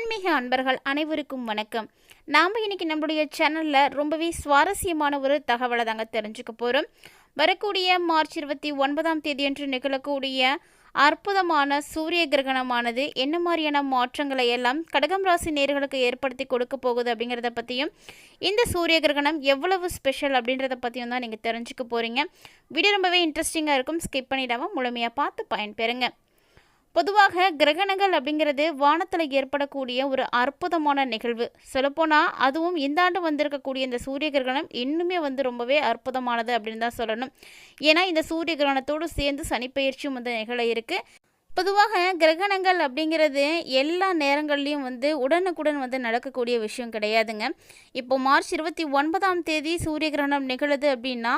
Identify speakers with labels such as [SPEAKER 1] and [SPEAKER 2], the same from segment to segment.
[SPEAKER 1] ஆன்மீக அன்பர்கள் அனைவருக்கும் வணக்கம். நாம் இன்னைக்கு நம்மளுடைய சேனலில் ரொம்பவே சுவாரஸ்யமான ஒரு தகவலை தாங்க தெரிஞ்சுக்க போகிறோம் வரக்கூடிய மார்ச் இருபத்தி ஒன்பதாம் தேதியன்று நிகழக்கூடிய அற்புதமான சூரிய கிரகணமானது என்ன மாதிரியான மாற்றங்களை எல்லாம் கடகம் ராசி நேர்களுக்கு ஏற்படுத்தி கொடுக்க போகுது அப்படிங்கிறத பற்றியும் இந்த சூரிய கிரகணம் எவ்வளவு ஸ்பெஷல் அப்படின்றத பற்றியும் தான் நீங்கள் தெரிஞ்சுக்க போகிறீங்க வீடியோ ரொம்பவே இன்ட்ரெஸ்டிங்காக இருக்கும். ஸ்கிப் பண்ணிடாமல் முழுமையாக பார்த்து பயன்பெறுங்க. பொதுவாக கிரகணங்கள் அப்படிங்கிறது வானத்தில் ஏற்படக்கூடிய ஒரு அற்புதமான நிகழ்வு. சொல்லப்போனால் அதுவும் இந்த ஆண்டு வந்திருக்கக்கூடிய இந்த சூரிய கிரகணம் இன்னுமே வந்து ரொம்பவே அற்புதமானது அப்படின்னு தான் சொல்லணும். ஏன்னா இந்த சூரிய கிரகணத்தோடு சேர்ந்து சனிப்பெயர்ச்சியும் வந்து நிகழ இருக்குது பொதுவாக கிரகணங்கள் அப்படிங்கிறது எல்லா நேரங்கள்லையும் வந்து உடனுக்குடன் வந்து நடக்கக்கூடிய விஷயம் கிடையாதுங்க. இப்போ மார்ச் இருபத்தி ஒன்பதாம் தேதி சூரிய கிரகணம் நிகழுது அப்படின்னா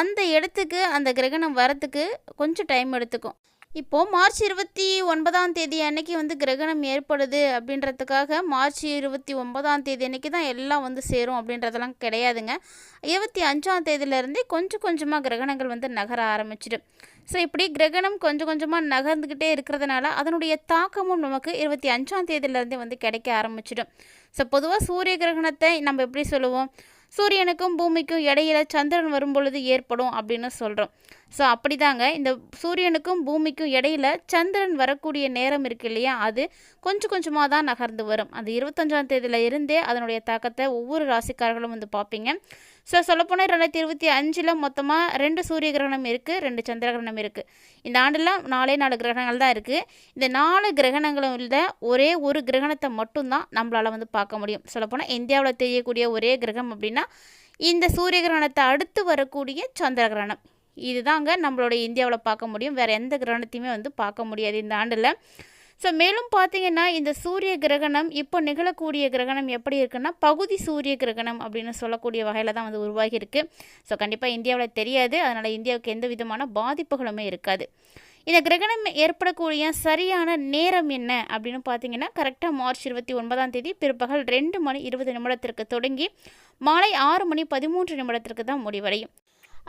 [SPEAKER 1] அந்த இடத்துக்கு அந்த கிரகணம் வரத்துக்கு கொஞ்சம் டைம் எடுத்துக்கும். இப்போது மார்ச் இருபத்தி ஒன்பதாம் தேதி அன்னைக்கு வந்து கிரகணம் ஏற்படுது அப்படின்றதுக்காக மார்ச் இருபத்தி ஒன்பதாம் தேதி அன்னைக்கு தான் எல்லாம் வந்து சேரும் அப்படின்றதெல்லாம் கிடையாதுங்க. இருபத்தி அஞ்சாம் தேதியிலேருந்தே கொஞ்சம் கொஞ்சமாக கிரகணங்கள் வந்து நகர ஆரம்பிச்சிடும். ஸோ இப்படி கிரகணம் கொஞ்சம் கொஞ்சமாக நகர்ந்துக்கிட்டே இருக்கிறதுனால அதனுடைய தாக்கமும் நமக்கு இருபத்தி அஞ்சாம் தேதியிலேருந்தே வந்து கிடைக்க ஆரம்பிச்சிடும். ஸோ பொதுவாக சூரிய கிரகணத்தை நம்ம எப்படி சொல்லுவோம்? சூரியனுக்கும் பூமிக்கும் இடையில சந்திரன் வரும்பொழுது ஏற்படும் அப்படின்னு சொல்கிறோம் ஸோ அப்படிதாங்க. இந்த சூரியனுக்கும் பூமிக்கும் இடையில சந்திரன் வரக்கூடிய நேரம் இருக்கு இல்லையா? அது கொஞ்சம் கொஞ்சமாக தான் நகர்ந்து வரும். அது இருபத்தஞ்சாம் தேதியில இருந்தே அதனுடைய தாக்கத்தை ஒவ்வொரு ராசிக்காரர்களும் வந்து பார்ப்பீங்க. ஸோ சொல்லப்போனால் ரெண்டாயிரத்தி இருபத்தி அஞ்சில் மொத்தமாக ரெண்டு சூரிய கிரகணம் இருக்குது ரெண்டு சந்திர கிரகணம் இருக்குது இந்த ஆண்டில் நாலே நாலு கிரகணங்கள் தான் இருக்குது இந்த நாலு கிரகணங்களும் இல்லை ஒரே ஒரு கிரகணத்தை மட்டும்தான் நம்மளால் வந்து பார்க்க முடியும். சொல்லப்போனால் இந்தியாவில் தெரியக்கூடிய ஒரே கிரகம் அப்படின்னா இந்த சூரிய கிரகணத்தை அடுத்து வரக்கூடிய சந்திர கிரகணம். இதுதாங்க நம்மளோட இந்தியாவில் பார்க்க முடியும். வேறு எந்த கிரகணத்தையுமே வந்து பார்க்க முடியாது இந்த ஆண்டில். ஸோ மேலும் பார்த்தீங்கன்னா இந்த சூரிய கிரகணம் இப்போ நிகழக்கூடிய கிரகணம் எப்படி இருக்குன்னா பகுதி சூரிய கிரகணம் அப்படின்னு சொல்லக்கூடிய வகையில் தான் வந்து உருவாகியிருக்கு ஸோ கண்டிப்பாக இந்தியாவில் தெரியாது. அதனால் இந்தியாவுக்கு எந்த விதமான பாதிப்புகளுமே இருக்காது. இந்த கிரகணம் ஏற்படக்கூடிய சரியான நேரம் என்ன அப்படின்னு பார்த்தீங்கன்னா கரெக்டாக மார்ச் இருபத்தி ஒன்பதாம் தேதி பிற்பகல் ரெண்டு மணி இருபது நிமிடத்திற்கு தொடங்கி மாலை ஆறு மணி பதிமூன்று நிமிடத்திற்கு தான் முடிவடையும்.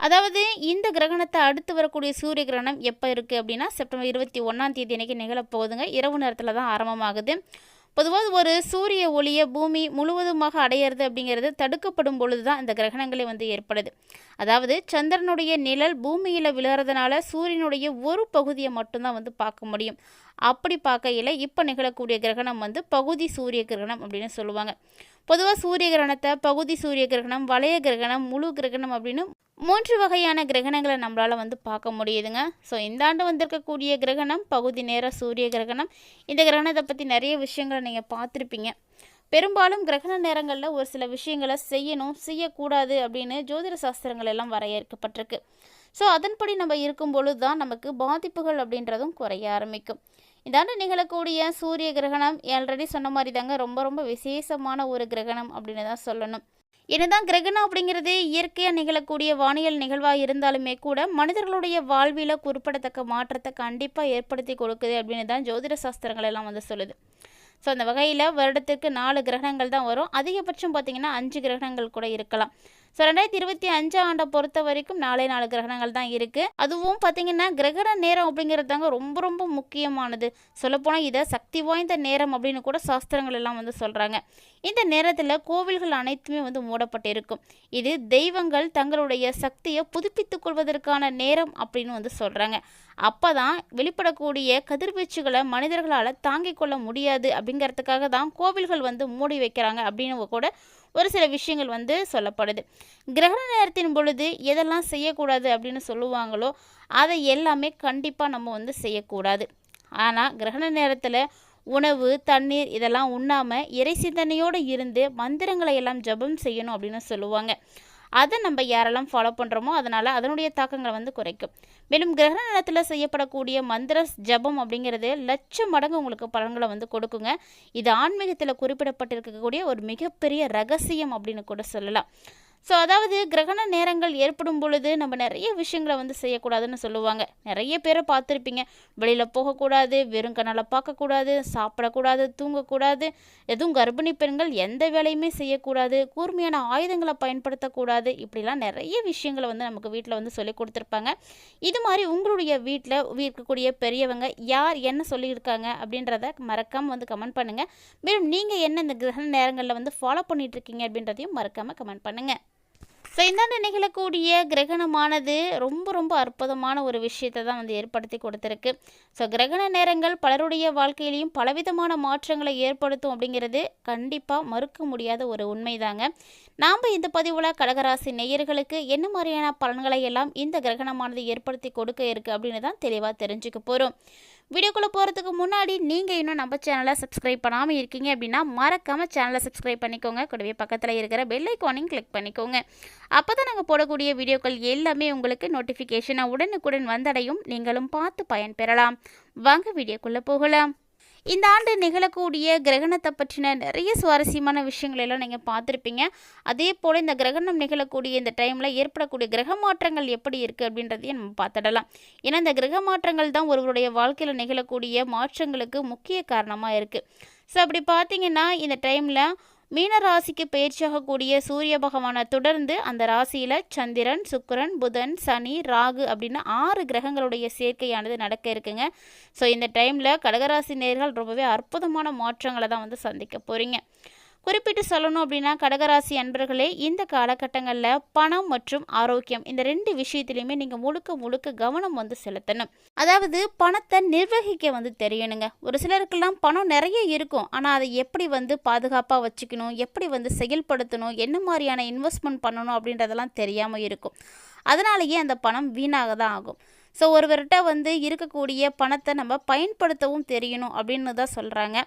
[SPEAKER 1] அதாவது இந்த கிரகணத்தை அடுத்து வரக்கூடிய சூரிய கிரகணம் எப்போ இருக்குது அப்படின்னா செப்டம்பர் இருபத்தி ஒன்றாம் தேதி அன்றைக்கி நிகழப்போகுதுங்க இரவு நேரத்தில் தான் ஆரம்பமாகுது. பொதுவாக ஒரு சூரிய ஒளியை பூமி முழுவதுமாக அடையிறது அப்படிங்கிறது தடுக்கப்படும் பொழுது தான் இந்த கிரகணங்களே வந்து ஏற்படுது. அதாவது சந்திரனுடைய நிழல் பூமியில் விழுறதுனால சூரியனுடைய ஒரு பகுதியை மட்டும்தான் வந்து பார்க்க முடியும். அப்படி பார்க்கையில் இப்போ நிகழக்கூடிய கிரகணம் வந்து பகுதி சூரிய கிரகணம் அப்படின்னு சொல்லுவாங்க. பொதுவாக சூரிய கிரகணத்தை பகுதி சூரிய கிரகணம் வளைய கிரகணம் முழு கிரகணம் அப்படின்னு மூன்று வகையான கிரகணங்களை நம்மளால் வந்து பார்க்க முடியுதுங்க. ஸோ இந்த ஆண்டு வந்திருக்கக்கூடிய கிரகணம் பகுதி நேர சூரிய கிரகணம். இந்த கிரகணத்தை பற்றி நிறைய விஷயங்களை நீங்கள் பார்த்துருப்பீங்க. பெரும்பாலும் கிரகண நேரங்களில் ஒரு சில விஷயங்களை செய்யணும் செய்யக்கூடாது அப்படின்னு ஜோதிட சாஸ்திரங்கள் எல்லாம் வரையறுக்கப்பட்டிருக்கு. ஸோ அதன்படி நம்ம இருக்கும் பொழுது தான் நமக்கு பாதிப்புகள் அப்படின்றதும் குறைய ஆரம்பிக்கும். இதாண்டு நிகழக்கூடிய சூரிய கிரகணம். ஆல்ரெடி சொன்ன மாதிரி தாங்க ரொம்ப ரொம்ப விசேஷமான ஒரு கிரகணம் அப்படின்னு தான் சொல்லணும். என்னதான் கிரகணம் அப்படிங்கிறது இயற்கையாக நிகழக்கூடிய வானியல் நிகழ்வாக இருந்தாலுமே கூட மனிதர்களுடைய வாழ்வியில் குறிப்பிடத்தக்க மாற்றத்தை கண்டிப்பாக ஏற்படுத்தி கொடுக்குது அப்படின்னு தான் ஜோதிட சாஸ்திரங்கள் எல்லாம் வந்து சொல்லுது. ஸோ அந்த வகையில் வருடத்திற்கு நாலு கிரகணங்கள் தான் வரும். அதிகபட்சம் பார்த்திங்கன்னா அஞ்சு கிரகணங்கள் கூட இருக்கலாம். ஸோ ரெண்டாயிரத்தி இருபத்தி அஞ்சாம் ஆண்டை பொறுத்த வரைக்கும் நாலே நாலு கிரகணங்கள் தான் இருக்குது அதுவும் பார்த்தீங்கன்னா கிரகண நேரம் அப்படிங்கிறது தாங்க ரொம்ப ரொம்ப முக்கியமானது. சொல்லப்போனால் இதை சக்தி வாய்ந்த நேரம் அப்படின்னு கூட சாஸ்திரங்கள் எல்லாம் வந்து சொல்கிறாங்க இந்த நேரத்தில் கோவில்கள் அனைத்துமே வந்து மூடப்பட்டிருக்கும். இது தெய்வங்கள் தங்களுடைய சக்தியை புதுப்பித்துக் கொள்வதற்கான நேரம் அப்படின்னு வந்து சொல்கிறாங்க அப்போ தான் வெளிப்படக்கூடிய கதிர்வீச்சுகளை மனிதர்களால் தாங்கிக் கொள்ள முடியாது அப்படிங்கிறதுக்காக தான் கோவில்கள் வந்து மூடி வைக்கிறாங்க அப்படின்னு கூட ஒரு சில விஷயங்கள் வந்து சொல்லப்படுது. கிரகண நேரத்தின் பொழுது எதெல்லாம் செய்யக்கூடாது அப்படின்னு சொல்லுவாங்களோ அதை எல்லாமே கண்டிப்பாக நம்ம வந்து செய்யக்கூடாது. ஆனால் கிரகண நேரத்தில் உணவு தண்ணீர் இதெல்லாம் உண்ணாமல் இறை சிந்தனையோடு இருந்து மந்திரங்களை எல்லாம் ஜபம் செய்யணும் அப்படின்னு சொல்லுவாங்க. அதை நம்ம யாரெல்லாம் ஃபாலோ பண்ணுறோமோ அதனால் அதனுடைய தாக்கங்களை வந்து குறைக்கும். மேலும் கிரகண நேரத்தில் செய்யப்படக்கூடிய மந்திர ஜபம் அப்படிங்கிறது லட்சம் மடங்கு உங்களுக்கு பலன்களை வந்து கொடுக்குங்க. இது ஆன்மீகத்தில் குறிப்பிடப்பட்டிருக்கக்கூடிய ஒரு மிகப்பெரிய ரகசியம் அப்படின்னு கூட சொல்லலாம். ஸோ அதாவது கிரகண நேரங்கள் ஏற்படும் பொழுது நம்ம நிறைய விஷயங்களை வந்து செய்யக்கூடாதுன்னு சொல்லுவாங்க. நிறைய பேரை பார்த்துருப்பீங்க. வெளியில் போகக்கூடாது வெறும் கண்ணால் பார்க்கக்கூடாது சாப்பிடக்கூடாது தூங்கக்கூடாது எதுவும் கர்ப்பிணி பெண்கள் எந்த வேலையுமே செய்யக்கூடாது கூர்மையான ஆயுதங்களை பயன்படுத்தக்கூடாது இப்படிலாம் நிறைய விஷயங்களை வந்து நமக்கு வீட்டில் வந்து சொல்லி கொடுத்துருப்பாங்க. இது மாதிரி உங்களுடைய வீட்டில் இருக்கக்கூடிய பெரியவங்க யார் என்ன சொல்லியிருக்காங்க அப்படின்றத மறக்காமல் வந்து கமெண்ட் பண்ணுங்கள் மேலும் நீங்கள் என்ன இந்த கிரகண நேரங்களில் வந்து ஃபாலோ பண்ணிட்டு இருக்கீங்க அப்படின்றதையும் மறக்காமல் கமெண்ட் பண்ணுங்கள் ஸோ இந்தாண்டு நிகழக்கூடிய கிரகணமானது ரொம்ப ரொம்ப அற்புதமான ஒரு விஷயத்தை தான் வந்து ஏற்படுத்தி கொடுத்துருக்கு. ஸோ கிரகண நேரங்கள் பலருடைய வாழ்க்கையிலையும் பலவிதமான மாற்றங்களை ஏற்படுத்தும் அப்படிங்கிறது கண்டிப்பாக மறுக்க முடியாத ஒரு உண்மைதாங்க. நாம் இந்த பதிவில் கடகராசி நேயர்களுக்கு என்ன மாதிரியான பலன்களை எல்லாம் இந்த கிரகணமானது ஏற்படுத்தி கொடுக்க இருக்குது அப்படின்னு தான் தெளிவாக தெரிஞ்சுக்க போகிறோம் வீடியோக்குள்ளே போகிறதுக்கு முன்னாடி நீங்கள் இன்னும் நம்ம சேனலை சப்ஸ்கிரைப் பண்ணாமல் இருக்கீங்க அப்படின்னா மறக்காமல் சேனலை சப்ஸ்கிரைப் பண்ணிக்கோங்க. கூடவே பக்கத்தில் இருக்கிற பெல் ஐக்கானையும் கிளிக் பண்ணிக்கோங்க. அப்போ தான் நாங்கள் போடக்கூடிய வீடியோக்கள் எல்லாமே உங்களுக்கு நோட்டிஃபிகேஷனாக உடனுக்குடன் வந்தடையும். நீங்களும் பார்த்து பயன்பெறலாம் வாங்க வீடியோக்குள்ளே போகலாம். இந்த ஆண்டு நிகழக்கூடிய கிரகணத்தை பற்றின நிறைய சுவாரஸ்யமான விஷயங்கள் எல்லாம் நீங்கள் பார்த்துருப்பீங்க. அதே போல் இந்த கிரகணம் நிகழக்கூடிய இந்த டைமில் ஏற்படக்கூடிய கிரக மாற்றங்கள் எப்படி இருக்குது அப்படின்றதையும் நம்ம பார்த்துடலாம். ஏன்னா இந்த கிரக மாற்றங்கள் தான் ஒருவருடைய வாழ்க்கையில் நிகழக்கூடிய மாற்றங்களுக்கு முக்கிய காரணமாக இருக்குது ஸோ அப்படி பார்த்தீங்கன்னா இந்த டைமில் மீன ராசிக்கு பயிற்சியாகக்கூடிய சூரிய பகவானை தொடர்ந்து அந்த ராசியில் சந்திரன் சுக்கரன் புதன் சனி ராகு அப்படின்னு ஆறு கிரகங்களுடைய சேர்க்கையானது நடக்க இருக்குங்க. ஸோ இந்த டைமில் கடகராசி நேர்கள் ரொம்பவே அற்புதமான மாற்றங்களை தான் வந்து சந்திக்க போகிறீங்க குறிப்பிட்டு சொல்லணும் அப்படின்னா கடகராசி அன்பர்களே இந்த காலகட்டங்களில் பணம் மற்றும் ஆரோக்கியம் இந்த ரெண்டு விஷயத்துலையுமே நீங்கள் முழுக்க முழுக்க கவனம் வந்து செலுத்தணும். அதாவது பணத்தை நிர்வகிக்க வந்து தெரியணுங்க. ஒரு சிலருக்கெல்லாம் பணம் நிறைய இருக்கும். ஆனால் அதை எப்படி வந்து பாதுகாப்பாக வச்சுக்கணும்? எப்படி வந்து செயல்படுத்தணும்? என்ன மாதிரியான இன்வெஸ்ட்மெண்ட் பண்ணணும் அப்படின்றதெல்லாம் தெரியாமல் இருக்கும். அதனாலேயே அந்த பணம் வீணாக தான் ஆகும். ஸோ ஒருவர்கிட்ட வந்து இருக்கக்கூடிய பணத்தை நம்ம பயன்படுத்தவும் தெரியணும் அப்படின்னு தான் சொல்கிறாங்க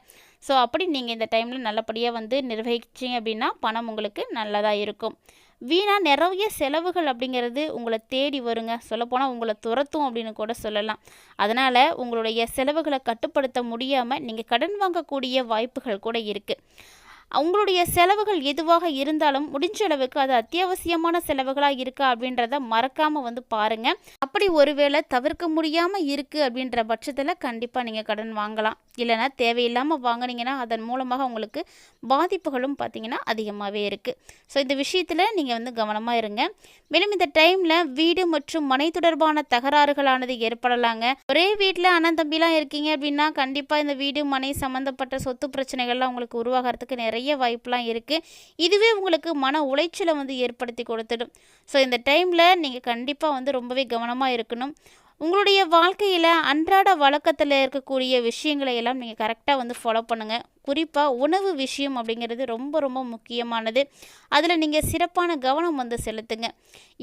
[SPEAKER 1] ஸோ அப்படி நீங்கள் இந்த டைமில் நல்லபடியாக வந்து நிர்வகிச்சிங்க அப்படின்னா பணம் உங்களுக்கு நல்லதாக இருக்கும். வீணாக நிறைய செலவுகள் அப்படிங்கிறது உங்களை தேடி வருங்க. சொல்லப்போனால் உங்களை துரத்தும் அப்படின்னு கூட சொல்லலாம். அதனால் உங்களுடைய செலவுகளை கட்டுப்படுத்த முடியாமல் நீங்கள் கடன் வாங்கக்கூடிய வாய்ப்புகள் கூட இருக்குது உங்களுடைய செலவுகள் எதுவாக இருந்தாலும் முடிஞ்ச அளவுக்கு அது அத்தியாவசியமான செலவுகளாக இருக்கா அப்படின்றத மறக்காமல் வந்து பாருங்கள் அப்படி ஒருவேளை தவிர்க்க முடியாமல் இருக்குது அப்படின்ற பட்சத்தில் கண்டிப்பாக நீங்கள் கடன் வாங்கலாம். இல்லைனா தேவையில்லாமல் வாங்கினீங்கன்னா அதன் மூலமாக உங்களுக்கு பாதிப்புகளும் பார்த்திங்கன்னா அதிகமாகவே இருக்குது ஸோ இந்த விஷயத்தில் நீங்கள் வந்து கவனமாக இருங்க. மேலும் இந்த டைமில் வீடு மற்றும் மனை தொடர்பான தகராறுகளானது ஏற்படலாங்க. ஒரே வீட்டில் அண்ணன் தம்பிலாம் இருக்கீங்க அப்படின்னா கண்டிப்பாக இந்த வீடு மனை சம்மந்தப்பட்ட சொத்து பிரச்சனைகள்லாம் உங்களுக்கு உருவாகிறதுக்கு நிறைய நிறைய வாய்ப்புலாம் இருக்குது இதுவே உங்களுக்கு மன உளைச்சலை வந்து ஏற்படுத்தி கொடுத்துடும். ஸோ இந்த டைமில் நீங்கள் கண்டிப்பாக வந்து ரொம்பவே கவனமாக இருக்கணும். உங்களுடைய வாழ்க்கையில் அன்றாட வழக்கத்தில் இருக்கக்கூடிய விஷயங்களை எல்லாம் நீங்கள் கரெக்டாக வந்து ஃபாலோ பண்ணுங்கள் குறிப்பாக உணவு விஷயம் அப்படிங்கிறது ரொம்ப ரொம்ப முக்கியமானது. அதில் நீங்கள் சிறப்பான கவனம் வந்து செலுத்துங்க.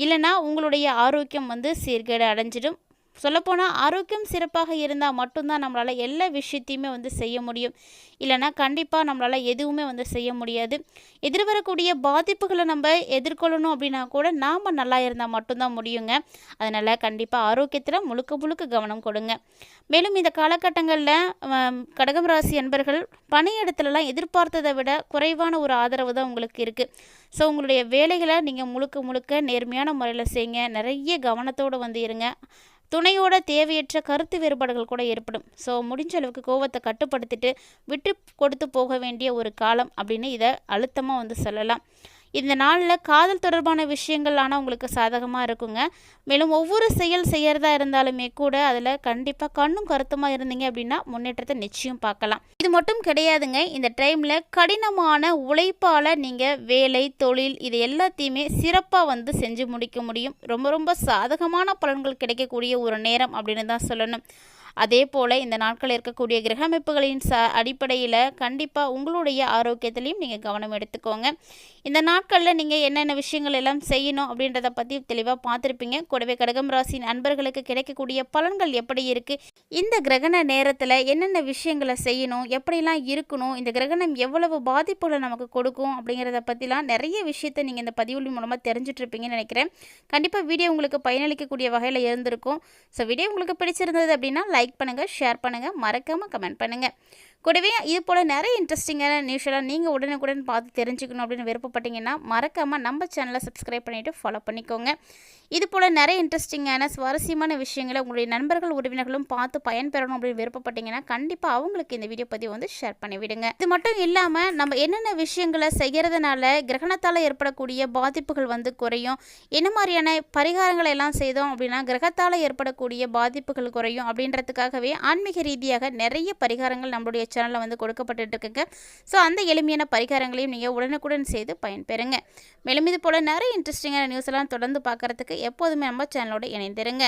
[SPEAKER 1] இல்லைனா உங்களுடைய ஆரோக்கியம் வந்து சீர்கேடு அடைஞ்சிடும். சொல்லப்போனால் ஆரோக்கியம் சிறப்பாக இருந்தால் மட்டும்தான் நம்மளால் எல்லா விஷயத்தையுமே வந்து செய்ய முடியும். இல்லைனா கண்டிப்பாக நம்மளால் எதுவுமே வந்து செய்ய முடியாது. எதிர்வரக்கூடிய பாதிப்புகளை நம்ம எதிர்கொள்ளணும் அப்படின்னா கூட நாம் நல்லா இருந்தால் மட்டும்தான் முடியுங்க. அதனால் கண்டிப்பாக ஆரோக்கியத்தில் முழுக்க முழுக்க கவனம் கொடுங்க. மேலும் இந்த காலகட்டங்களில் கடகம் ராசி அன்பர்கள் பணியிடத்துலலாம் எதிர்பார்த்ததை விட குறைவான ஒரு ஆதரவு தான் உங்களுக்கு இருக்குது ஸோ உங்களுடைய வேலைகளை நீங்கள் முழுக்க முழுக்க நேர்மையான முறையில் செய்யுங்க நிறைய கவனத்தோடு வந்து இருங்க. துணையோட தேவையற்ற கருத்து வேறுபாடுகள் கூட ஏற்படும். ஸோ முடிஞ்ச அளவுக்கு கோவத்தை கட்டுப்படுத்திட்டு விட்டு கொடுத்து போக வேண்டிய ஒரு காலம் அப்படின்னு இதை அழுத்தமாக வந்து சொல்லலாம். இந்த நாளில் காதல் தொடர்பான விஷயங்கள் ஆனால் உங்களுக்கு சாதகமாக இருக்குங்க. மேலும் ஒவ்வொரு செயல் செய்கிறதா இருந்தாலுமே கூட அதில் கண்டிப்பாக கண்ணும் கருத்துமாக இருந்தீங்க அப்படின்னா முன்னேற்றத்தை நிச்சயம் பார்க்கலாம். இது மட்டும் கிடையாதுங்க. இந்த டைமில் கடினமான உழைப்பால் நீங்கள் வேலை தொழில் இது எல்லாத்தையுமே சிறப்பாக வந்து செஞ்சு முடிக்க முடியும். ரொம்ப ரொம்ப சாதகமான பலன்கள் கிடைக்கக்கூடிய ஒரு நேரம் அப்படின்னு தான் சொல்லணும். அதே போல் இந்த நாட்களில் இருக்கக்கூடிய கிரக அமைப்புகளின் ச அடிப்படையில் கண்டிப்பாக உங்களுடைய ஆரோக்கியத்திலையும் நீங்கள் கவனம் எடுத்துக்கோங்க. இந்த நாட்களில் நீங்கள் என்னென்ன விஷயங்கள் எல்லாம் செய்யணும் அப்படின்றத பற்றி தெளிவாக பார்த்துருப்பீங்க. கூடவே கடகம் ராசியின் அன்பர்களுக்கு கிடைக்கக்கூடிய பலன்கள் எப்படி இருக்குது இந்த கிரகண நேரத்தில் என்னென்ன விஷயங்களை செய்யணும்? எப்படிலாம் இருக்கணும்? இந்த கிரகணம் எவ்வளவு பாதிப்புகளை நமக்கு கொடுக்கும்? அப்படிங்கிறத பற்றிலாம் நிறைய விஷயத்தை நீங்கள் இந்த பதிவுகள் மூலமாக தெரிஞ்சிட்ருப்பீங்கன்னு நினைக்கிறேன். கண்டிப்பாக வீடியோ உங்களுக்கு பயனளிக்கக்கூடிய வகையில் இருந்திருக்கும். ஸோ வீடியோ உங்களுக்கு பிடிச்சிருந்தது அப்படின்னா லைக் பண்ணுங்கள் ஷேர் பண்ணுங்கள் மறக்காமல் கமெண்ட் பண்ணுங்கள் கூடவே இது போல் நிறைய இன்ட்ரெஸ்டிங்கான நியூஸ்லாம் நீங்கள் உடனுக்குடன் பார்த்து தெரிஞ்சுக்கணும் அப்படின்னு விருப்பப்பட்டீங்கன்னா மறக்காமல் நம்ம சேனலை சப்ஸ்கிரைப் பண்ணிவிட்டு ஃபாலோ பண்ணிக்கோங்க. இது போல் நிறைய இன்ட்ரெஸ்டிங்கான சுவாரஸ்யமான விஷயங்களை உங்களுடைய நண்பர்கள் உறவினர்களும் பார்த்து பயன்பெறணும் அப்படின்னு விருப்பப்பட்டீங்கன்னா கண்டிப்பாக அவங்களுக்கு இந்த வீடியோ பதிவு வந்து ஷேர் பண்ணிவிடுங்க. இது மட்டும் இல்லாமல் நம்ம என்னென்ன விஷயங்களை செய்கிறதுனால கிரகணத்தால் ஏற்படக்கூடிய பாதிப்புகள் வந்து குறையும் என்ன மாதிரியான பரிகாரங்களை எல்லாம் செய்தோம் அப்படின்னா கிரகத்தால் ஏற்படக்கூடிய பாதிப்புகள் குறையும் அப்படின்றதுக்காகவே ஆன்மீக ரீதியாக நிறைய பரிகாரங்கள் நம்மளுடைய சேனலில் வந்து கொடுக்கப்பட்டு இருக்குங்க ஸோ அந்த எளிமையான பரிகாரங்களையும் நீங்கள் உடனுக்குடன் செய்து பயன்பெறுங்க. மேலும் இது போல் நிறைய இன்ட்ரெஸ்டிங்கான நியூஸ் எல்லாம் தொடர்ந்து பார்க்குறதுக்கு எப்போதுமே நம்ம சேனலோடு இணைந்திருங்க.